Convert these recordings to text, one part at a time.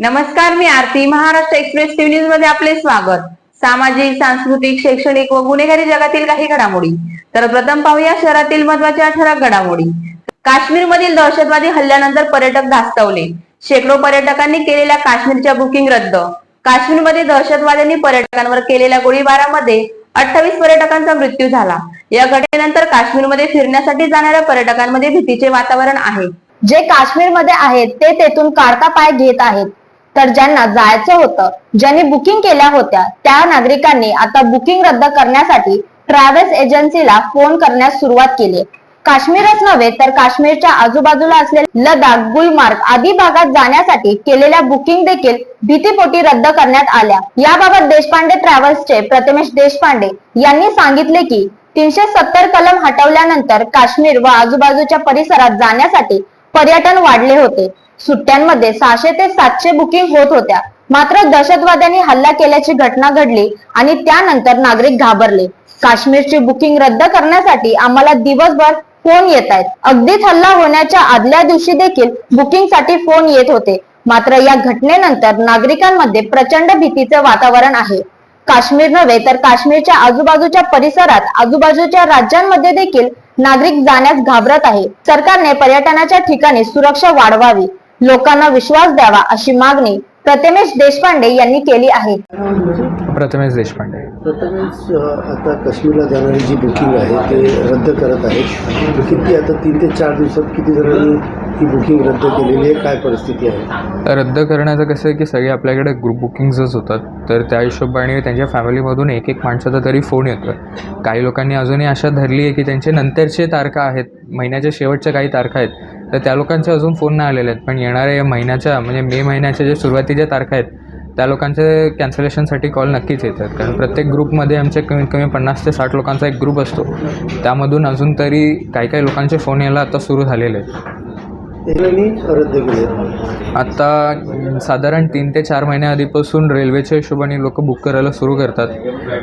नमस्कार मी Aarti. Maharashtra express TV न्यूजमध्ये आपले स्वागत. सामाजिक सांस्कृतिक शैक्षणिक व गुन्हेगारी जगातील काही घडामोडी. तर प्रथम पाहूया शहरातील महत्त्वाच्या ठळक घडामोडी. काश्मीर मधील दहशतवादी हल्ल्यानंतर पर्यटक धास्तवले. शेकडो पर्यटकांनी केलेल्या काश्मीरच्या बुकिंग रद्द. काश्मीरमध्ये दहशतवाद्यांनी पर्यटकांवर केलेल्या गोळीबारामध्ये अठ्ठावीस पर्यटकांचा मृत्यू झाला. या घटनेनंतर काश्मीरमध्ये फिरण्यासाठी जाणाऱ्या पर्यटकांमध्ये भीतीचे वातावरण आहे. जे काश्मीरमध्ये आहेत ते तेथून काढता पाय घेत आहेत. तर ज्यांना जायचं होतं ज्यांनी बुकिंग केल्या होत्या त्या नागरिकांनी आता बुकिंग रद्द करण्यासाठी ट्रॅव्हल्स एजन्सीला फोन करण्यास सुरुवात केली. काश्मीरच नव्हे तर काश्मीरच्या आजूबाजूला असलेल्या लडाख गुलमार्ग आदी भागात जाण्यासाठी केलेल्या बुकिंग देखील भीतीपोटी रद्द करण्यात आल्या. याबाबत देशपांडे ट्रॅव्हल्सचे प्रथमेश देशपांडे यांनी सांगितले की तीनशे सत्तर कलम हटवल्यानंतर काश्मीर व आजूबाजूच्या परिसरात जाण्यासाठी पर्यटन वाढले होते. सुट्ट्यांमध्ये सहाशे ते सातशे बुकिंग होत होत्या. मात्र दहशतवाद्यांनी हल्ला केल्याची घटना घडली आणि त्यानंतर नागरिक घाबरले. काश्मीरची बुकिंग रद्द करण्यासाठी आम्हाला दिवसभर फोन येत आहेत. अगदीच हल्ला होण्याच्या आदल्या दिवशी देखील बुकिंगसाठी फोन येत होते. मात्र या घटनेनंतर नागरिकांमध्ये प्रचंड भीतीचे वातावरण आहे. काश्मीर नव्हे तर काश्मीरच्या आजूबाजूच्या परिसरात आजूबाजूच्या राज्यांमध्ये देखील नागरिक जाण्यास घाबरत आहे. सरकारने पर्यटनाच्या ठिकाणी सुरक्षा वाढवावी. लोकांना विश्वास द्यावा अशी मागणी प्रथमेश देशपांडे यांनी केली आहे. प्रथमेश देशपांडे. प्रथमेश अ, आता काश्मीरला जाणारी जी बुकिंग आहे ते रद्द करत आहेत. किती आता तीन ते चार दिवसात किती जणांनी ही बुकिंग रद्द केलेली आहे? काय परिस्थिती आहे? रद्द करण्याचं कसं आहे की सगळे आपल्याकडे ग्रुप बुकिंग्सच होतात. तर त्या हिशोबाने त्यांच्या फॅमिलीमधून एक एक माणसाचा तरी फोन येतो काही लोकांनी अजूनही आशा धरली आहे की त्यांचे नंतरचे तारखा आहेत. महिन्याच्या शेवटच्या काही तारखा आहेत. तर त्या लोकांचे अजून फोन नाही आलेले आहेत. पण येणाऱ्या या महिन्याच्या म्हणजे मे महिन्याच्या जे सुरुवातीच्या तारखा आहेत त्या लोकांचे कॅन्सलेशनसाठी कॉल नक्कीच येतात. कारण प्रत्येक ग्रुपमध्ये आमचे कमीत कमी पन्नास ते साठ लोकांचा एक ग्रुप असतो. त्यामधून अजून तरी काही काही लोकांचे फोन यायला आता सुरू झालेले आहेत. रद्द केले. आता साधारण तीन ते चार महिन्या आधीपासून रेल्वेच्या हिशोबाने लोक बुक करायला सुरू करतात.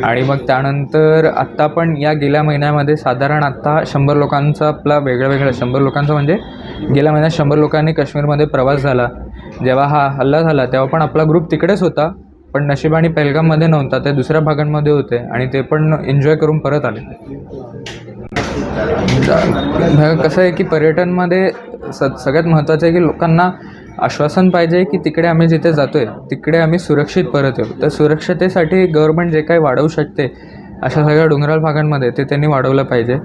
आणि मग त्यानंतर आत्ता पण या गेल्या महिन्यामध्ये साधारण आत्ता शंभर लोकांचा आपला वेगळं वेगळं शंभर लोकांचा म्हणजे गेल्या महिन्यात शंभर लोकांनी काश्मीरमध्ये प्रवास झाला. जेव्हा हा हल्ला झाला तेव्हा पण आपला ग्रुप तिकडेच होता पण नशिबाने पहलगाममध्ये नव्हता ते दुसऱ्या भागांमध्ये होते आणि ते पण एन्जॉय करून परत आले. कसं आहे की पर्यटनमध्ये स सगळ्यात महत्त्वाचं आहे की लोकांना आश्वासन पाहिजे की तिकडे आम्ही जिथे जातो आहे तिकडे आम्ही सुरक्षित परत येऊ. तर सुरक्षतेसाठी गव्हर्मेंट जे काही वाढवू शकते अशा सगळ्या डोंगराळ भागांमध्ये ते त्यांनी वाढवलं पाहिजे.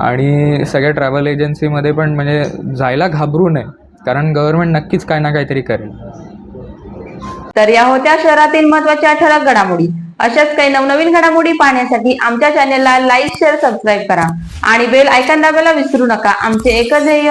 आणि सगळ्या ट्रॅव्हल एजन्सीमध्ये पण म्हणजे जायला घाबरू नये कारण गव्हर्नमेंट नक्कीच काय ना काहीतरी करेल. तर या होत्या शहरातील महत्त्वाच्या ठळक घडामोडी. अशाच काही नवनवीन घडामोडी पाहण्यासाठी आमच्या चॅनेलला लाईक शेअर सबस्क्राईब करा. आणि बेल आयकॉन दाबायला विसरू नका. आमचे एकच ध्येय